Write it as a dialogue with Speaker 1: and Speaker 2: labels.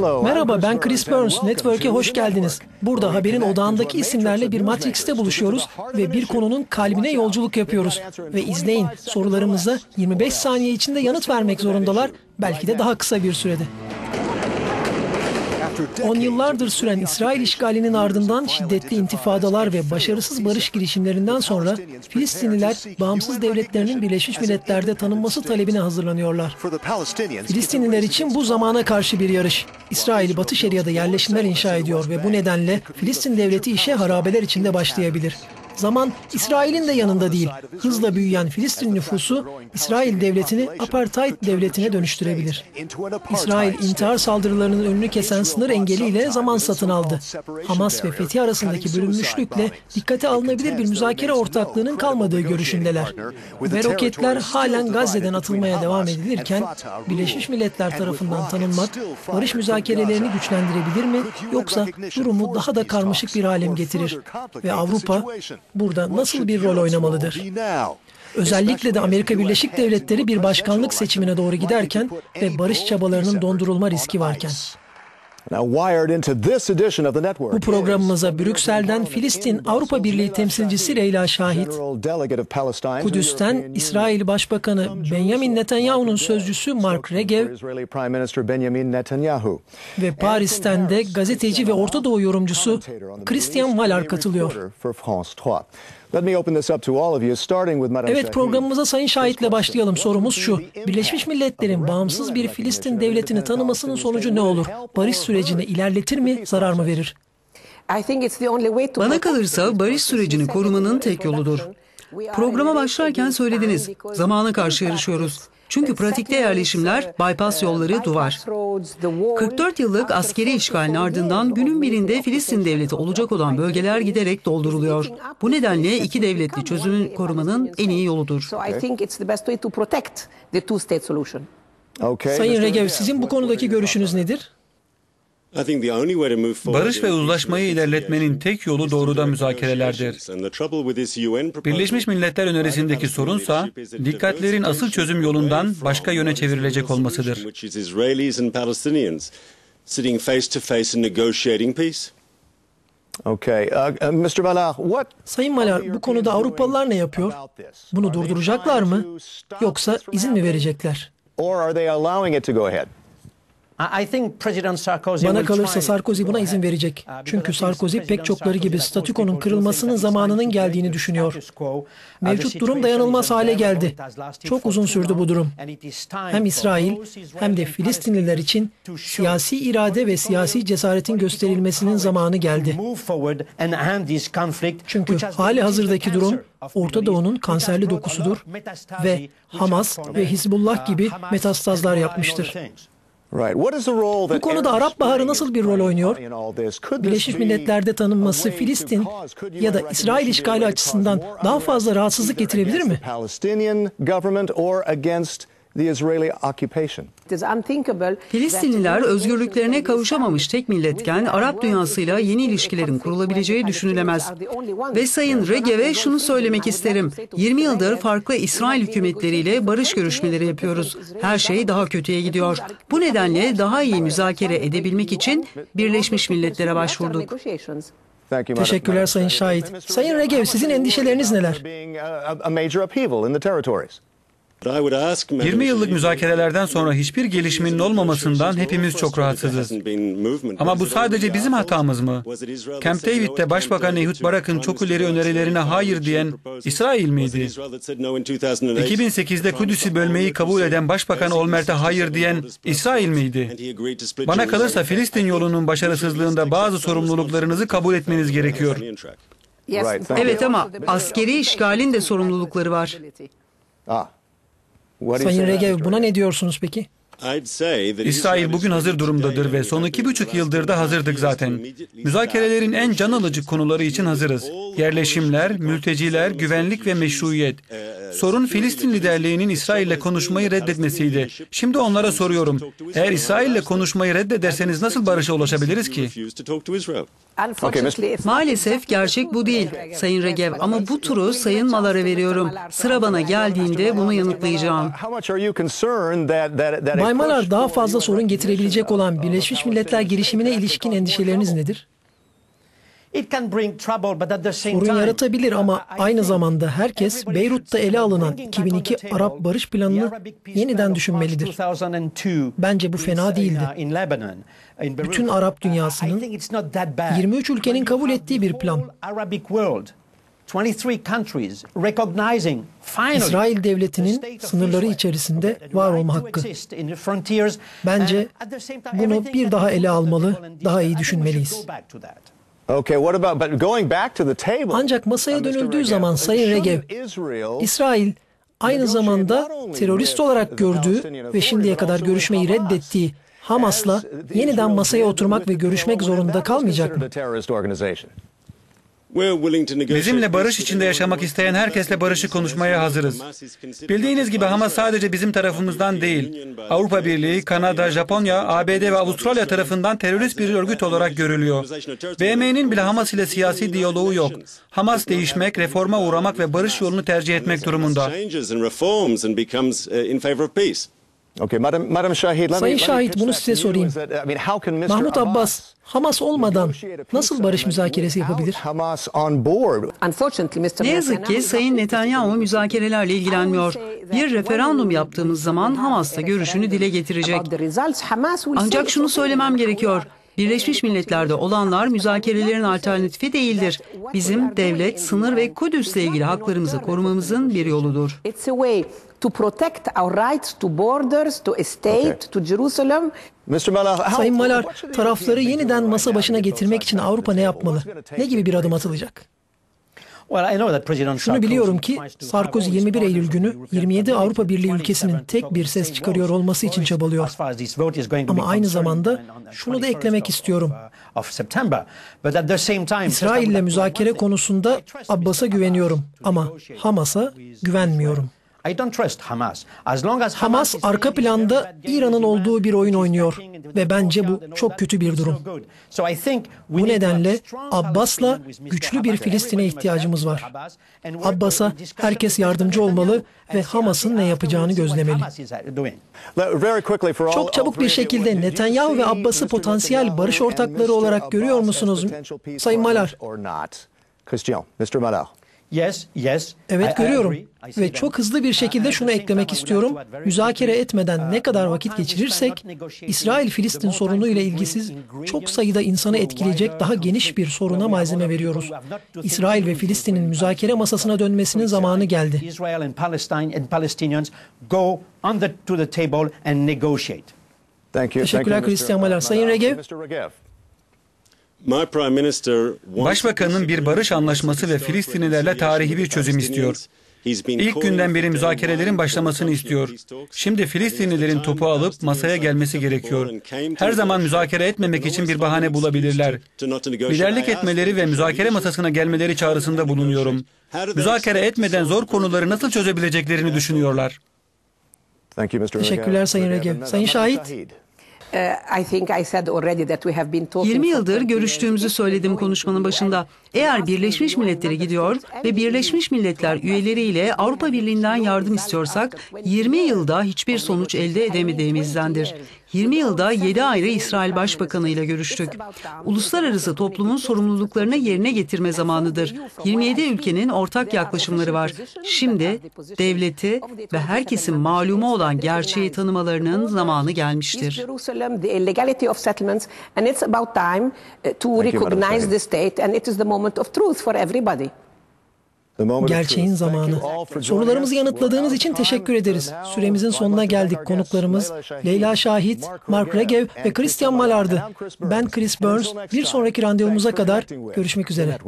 Speaker 1: Merhaba ben Chris Burns. Network'e hoş geldiniz. Burada haberin odağındaki isimlerle bir Matrix'te buluşuyoruz ve bir konunun kalbine yolculuk yapıyoruz. Ve izleyin sorularımıza 25 saniye içinde yanıt vermek zorundalar. Belki de daha kısa bir sürede. 10 yıllardır süren İsrail işgalinin ardından şiddetli intifadalar ve başarısız barış girişimlerinden sonra Filistinliler bağımsız devletlerinin Birleşmiş Milletler'de tanınması talebine hazırlanıyorlar. Filistinliler için bu zamana karşı bir yarış. İsrail Batı Şeria'da yerleşimler inşa ediyor ve bu nedenle Filistin devleti işe harabeler içinde başlayabilir. Zaman İsrail'in de yanında değil. Hızla büyüyen Filistin nüfusu İsrail devletini apartheid devletine dönüştürebilir. İsrail intihar saldırılarının önünü kesen sınır engeliyle zaman satın aldı. Hamas ve Fethi arasındaki bölünmüşlükle dikkate alınabilir bir müzakere ortaklığının kalmadığı görüşündeler. Ve roketler halen Gazze'den atılmaya devam edilirken Birleşmiş Milletler tarafından tanınmak barış müzakerelerini güçlendirebilir mi yoksa durumu daha da karmaşık bir hale mi getirir? Ve Avrupa burada nasıl bir rol oynamalıdır? Özellikle de Amerika Birleşik Devletleri bir başkanlık seçimine doğru giderken ve barış çabalarının dondurulma riski varken. Bu programımıza Brüksel'den Filistin Avrupa Birliği temsilcisi Leyla Şahit, Kudüs'ten İsrail Başbakanı Benjamin Netanyahu'nun sözcüsü Mark Regev ve Paris'ten de gazeteci ve Orta Doğu yorumcusu Christian Valar katılıyor. Evet programımıza sayın şahitle başlayalım. Sorumuz şu. Birleşmiş Milletler'in bağımsız bir Filistin devletini tanımasının sonucu ne olur? Barış sürecini ilerletir mi, zarar mı verir?
Speaker 2: Bana kalırsa barış sürecini korumanın tek yoludur. Programa başlarken söylediniz, zamana karşı yarışıyoruz. Çünkü pratikte yerleşimler, bypass yolları, duvar. 44 yıllık askeri işgalin ardından günün birinde Filistin devleti olacak olan bölgeler giderek dolduruluyor. Bu nedenle iki devletli çözümü korumanın en iyi yoludur.
Speaker 1: Sayın Regev, sizin bu konudaki görüşünüz nedir?
Speaker 3: Barış ve uzlaşmayı ilerletmenin tek yolu doğrudan müzakerelerdir. Birleşmiş Milletler önerisindeki sorunsa dikkatlerin asıl çözüm yolundan başka yöne çevrilecek olmasıdır.
Speaker 4: Okay. Uh, Mr. What
Speaker 1: Sayın Malar, bu konuda Avrupalılar ne yapıyor? Bunu durduracaklar mı? Yoksa izin mi verecekler?
Speaker 4: or are they allowing it to go ahead?
Speaker 1: Bana kalırsa Sarkozy buna izin verecek. Çünkü Sarkozy pek çokları gibi statükonun kırılmasının zamanının geldiğini düşünüyor. Mevcut durum dayanılmaz hale geldi. Çok uzun sürdü bu durum. Hem İsrail hem de Filistinliler için siyasi irade ve siyasi cesaretin gösterilmesinin zamanı geldi. Çünkü hali hazırdaki durum Orta Doğu'nun kanserli dokusudur ve Hamas ve Hizbullah gibi metastazlar yapmıştır.
Speaker 4: Right. What is the role
Speaker 1: Bu
Speaker 4: that
Speaker 1: konuda Arap Baharı nasıl bir rol oynuyor? Birleşmiş Milletler'de tanınması Filistin ya da İsrail işgali açısından daha fazla rahatsızlık getirebilir mi?
Speaker 4: The Israeli occupation?
Speaker 2: Filistinliler özgürlüklerine kavuşamamış tek milletken Arap dünyasıyla yeni ilişkilerin kurulabileceği düşünülemez. Ve Sayın Regev'e şunu söylemek isterim. 20 yıldır farklı İsrail hükümetleriyle barış görüşmeleri yapıyoruz. Her şey daha kötüye gidiyor. Bu nedenle daha iyi müzakere edebilmek için Birleşmiş Milletler'e başvurduk.
Speaker 4: Thank you, Madam-
Speaker 1: Teşekkürler Sayın. Şahit.
Speaker 4: Mr.
Speaker 1: Sayın
Speaker 4: Regev,
Speaker 1: Regev, sizin endişeleriniz neler?
Speaker 3: 20 yıllık müzakerelerden sonra hiçbir gelişmenin olmamasından hepimiz çok rahatsızız. Ama bu sadece bizim hatamız mı? Camp David'de Başbakan Ehud Barak'ın çok ileri önerilerine hayır diyen İsrail miydi? 2008'de Kudüs'ü bölmeyi kabul eden Başbakan Olmert'e hayır diyen İsrail miydi? Bana kalırsa Filistin yolunun başarısızlığında bazı sorumluluklarınızı kabul etmeniz gerekiyor.
Speaker 2: Evet ama askeri işgalin de sorumlulukları var.
Speaker 1: Sayın Regev buna ne diyorsunuz peki?
Speaker 3: İsrail bugün hazır durumdadır ve son iki buçuk yıldır da hazırdık zaten. Müzakerelerin en can alıcı konuları için hazırız. Yerleşimler, mülteciler, güvenlik ve meşruiyet. Sorun Filistin liderliğinin İsrail'le konuşmayı reddetmesiydi. Şimdi onlara soruyorum. Eğer İsrail'le konuşmayı reddederseniz nasıl barışa ulaşabiliriz ki?
Speaker 2: Maalesef gerçek bu değil Sayın Regev ama bu turu Sayın Malar'a veriyorum. Sıra bana geldiğinde bunu yanıtlayacağım.
Speaker 1: Bay Malar daha fazla sorun getirebilecek olan Birleşmiş Milletler girişimine ilişkin endişeleriniz nedir? Sorun yaratabilir ama aynı zamanda herkes Beyrut'ta ele alınan 2002 Arap Barış Planı'nı yeniden düşünmelidir. Bence bu fena değildi. Bütün Arap dünyasının 23 ülkenin kabul ettiği bir plan. İsrail devletinin sınırları içerisinde var olma hakkı. Bence bunu bir daha ele almalı, daha iyi düşünmeliyiz. Ancak masaya dönüldüğü zaman Sayın Regev, İsrail aynı zamanda terörist olarak gördüğü ve şimdiye kadar görüşmeyi reddettiği Hamas'la yeniden masaya oturmak ve görüşmek zorunda kalmayacak mı?
Speaker 3: Bizimle barış içinde yaşamak isteyen herkesle barışı konuşmaya hazırız. Bildiğiniz gibi Hamas sadece bizim tarafımızdan değil, Avrupa Birliği, Kanada, Japonya, ABD ve Avustralya tarafından terörist bir örgüt olarak görülüyor. BM'nin bile Hamas ile siyasi diyaloğu yok. Hamas değişmek, reforma uğramak ve barış yolunu tercih etmek durumunda.
Speaker 1: Sayın Şahit bunu size sorayım. Mahmut Abbas, Hamas olmadan nasıl barış müzakeresi yapabilir?
Speaker 2: Ne yazık ki Sayın Netanyahu müzakerelerle ilgilenmiyor. Bir referandum yaptığımız zaman Hamas'ta görüşünü dile getirecek. Ancak şunu söylemem gerekiyor. Birleşmiş Milletler'de olanlar müzakerelerin alternatifi değildir. Bizim devlet, sınır ve Kudüs'le ilgili haklarımızı korumamızın bir yoludur.
Speaker 5: To protect our rights to borders, to a state, to Jerusalem.
Speaker 1: Sayın Malar, tarafları yeniden masa başına getirmek için Avrupa ne yapmalı? Ne gibi bir adım atılacak? Şunu biliyorum ki Sarkozy 21 Eylül günü 27 Avrupa Birliği ülkesinin tek bir ses çıkarıyor olması için çabalıyor. Ama aynı zamanda şunu da eklemek istiyorum. İsrail ile müzakere konusunda Abbas'a güveniyorum ama Hamas'a güvenmiyorum. Hamas. Arka planda İran'ın olduğu bir oyun oynuyor ve bence bu çok kötü bir durum. Bu nedenle Abbas'la güçlü bir Filistin'e ihtiyacımız var. Abbas'a herkes yardımcı olmalı ve Hamas'ın ne yapacağını gözlemeli. Çok çabuk bir şekilde Netanyahu ve Abbas'ı potansiyel barış ortakları olarak görüyor musunuz? Sayın Malar? Evet görüyorum ve çok hızlı bir şekilde şunu eklemek istiyorum. Müzakere etmeden ne kadar vakit geçirirsek İsrail-Filistin sorunu ile ilgisiz çok sayıda insanı etkileyecek daha geniş bir soruna malzeme veriyoruz. İsrail ve Filistin'in müzakere masasına dönmesinin zamanı geldi. Teşekkürler Christian Malar. Sayın Regev.
Speaker 3: Başbakanın bir barış anlaşması ve Filistinlilerle tarihi bir çözüm istiyor. İlk günden beri müzakerelerin başlamasını istiyor. Şimdi Filistinlilerin topu alıp masaya gelmesi gerekiyor. Her zaman müzakere etmemek için bir bahane bulabilirler. Liderlik etmeleri ve müzakere masasına gelmeleri çağrısında bulunuyorum. Müzakere etmeden zor konuları nasıl çözebileceklerini düşünüyorlar.
Speaker 1: Teşekkürler Sayın Regev. Sayın Şahit.
Speaker 2: 20 yıldır görüştüğümüzü söyledim konuşmanın başında. Eğer Birleşmiş Milletler'e gidiyor ve Birleşmiş Milletler üyeleriyle Avrupa Birliği'nden yardım istiyorsak 20 yılda hiçbir sonuç elde edemediğimizdendir. 20 yılda 7 ayrı İsrail Başbakanı ile görüştük. Uluslararası toplumun sorumluluklarını yerine getirme zamanıdır. 27 ülkenin ortak yaklaşımları var. Şimdi devleti ve herkesin malumu olan gerçeği tanımalarının zamanı gelmiştir.
Speaker 5: the
Speaker 1: Gerçeğin zamanı. Sorularımızı yanıtladığınız için teşekkür ederiz. Süremizin sonuna geldik. Konuklarımız Leyla Şahit, Mark Regev ve Christian Malar'dı. Ben Chris Burns. Bir sonraki randevumuza kadar görüşmek üzere.